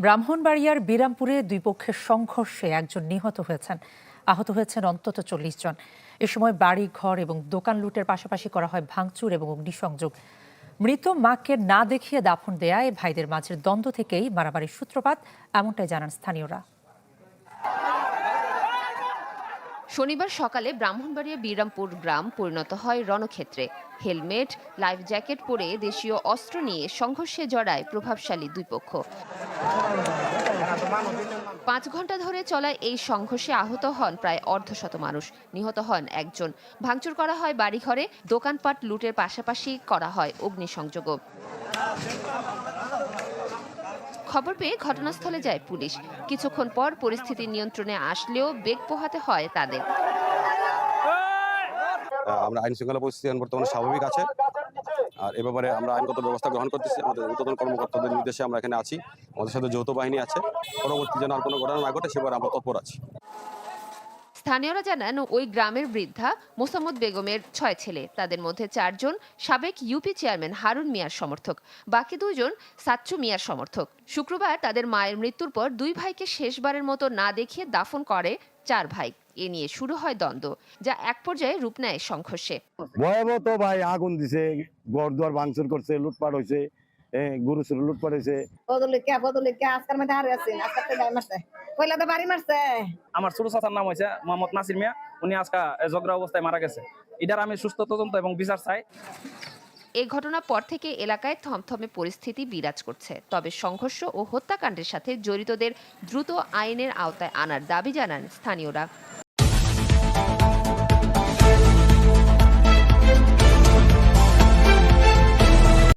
ব্রাহ্মণবাড়িয়ার বিরামপুরে দুই পক্ষের সংঘর্ষে একজন নিহত হয়েছেন। আহত হয়েছেন অন্তত চল্লিশ জন। এ সময় বাড়ি, ঘর এবং দোকান লুটের পাশাপাশি করা হয় ভাঙচুর এবং অগ্নিসংযোগ। মৃত মাকে না দেখিয়ে দাফন দেয়ায় ভাইদের মাঝের দ্বন্দ্ব থেকেই মারামারির সূত্রপাত, এমনটাই জানান স্থানীয়রা। শনিবার সকালে ব্রাহ্মণবাড়িয়া বিরামপুর গ্রাম পরিণত হয় রণক্ষেত্রে। হেলমেট, লাইফ জ্যাকেট পরে দেশীয় অস্ত্র নিয়ে সংঘর্ষে জড়ায় প্রভাবশালী দুই পক্ষ। পাঁচ ঘণ্টা ধরে চলা এই সংঘর্ষে আহত হন প্রায় অর্ধশত মানুষ। নিহত হন একজন। ভাঙচুর করা হয় বাড়িঘরে, দোকানপাট লুটের পাশাপাশি করা হয় অগ্নিসংযোগও। খবর পেয়ে ঘটনাস্থলে যায় পুলিশ। কিছুক্ষণ পর পরিস্থিতি নিয়ন্ত্রণে আসলেও বেগ পোহাতে হয় তাদের। আমরা আইন শৃঙ্খলা পরিস্থিতি বর্তমানে স্বাভাবিক আছে। আর এ ব্যাপারে আমরা আইনগত ব্যবস্থা গ্রহণ করতেছি। আমাদের ঊর্ধ্বতন কর্মকর্তাদের নির্দেশে আমরা এখানে আছি। আমাদের সাথে যৌথ বাহিনী আছে। পরবর্তী যেন আর কোনো ঘটনা না ঘটে সেবার আমরা তৎপর আছি। স্থানীয়রা জানান ওই গ্রামের বৃদ্ধা মোসাম্মদ বেগমের ছয় ছেলে। তাদের মধ্যে চারজন সাবেক ইউপি চেয়ারম্যান হারুন মিয়ার সমর্থক। বাকি দুইজন সাচ্চু মিয়ার সমর্থক। শুক্রবার তাদের মায়ের মৃত্যুর পর দুই ভাইকে শেষবারের মতো না দেখিয়ে দাফন করে চার ভাই। এ নিয়ে শুরু হয় দ্বন্দ্ব যা এক পর্যায়ে রূপ নেয় সংঘর্ষে। ভয়াবহ তো ভাই আগুন দিছে ঘর দুয়ার ভাঙচুর করছে লুটপাট হয়েছে গরু লুটপাট হয়েছে বদলিকা বদলিকা আজকাল মধ্যে হারে আছেন আজকাল পয়লা তো বাড়ি মারছে। আমার ছোট চাচার নাম হয়েছে মোহাম্মদ নাসির মিয়া। উনি আজকে জগরা অবস্থায় মারা গেছে। এটার আমি সুস্থ তদন্ত এবং বিচার চাই। এ ঘটনার পর থেকে এলাকায় থমথমে পরিস্থিতি বিরাজ করছে। তবে সংঘর্ষ ও হত্যাকাণ্ডের সাথে জড়িতদের দ্রুত আইনের আওতায় আনার দাবি জানান স্থানীয়রা।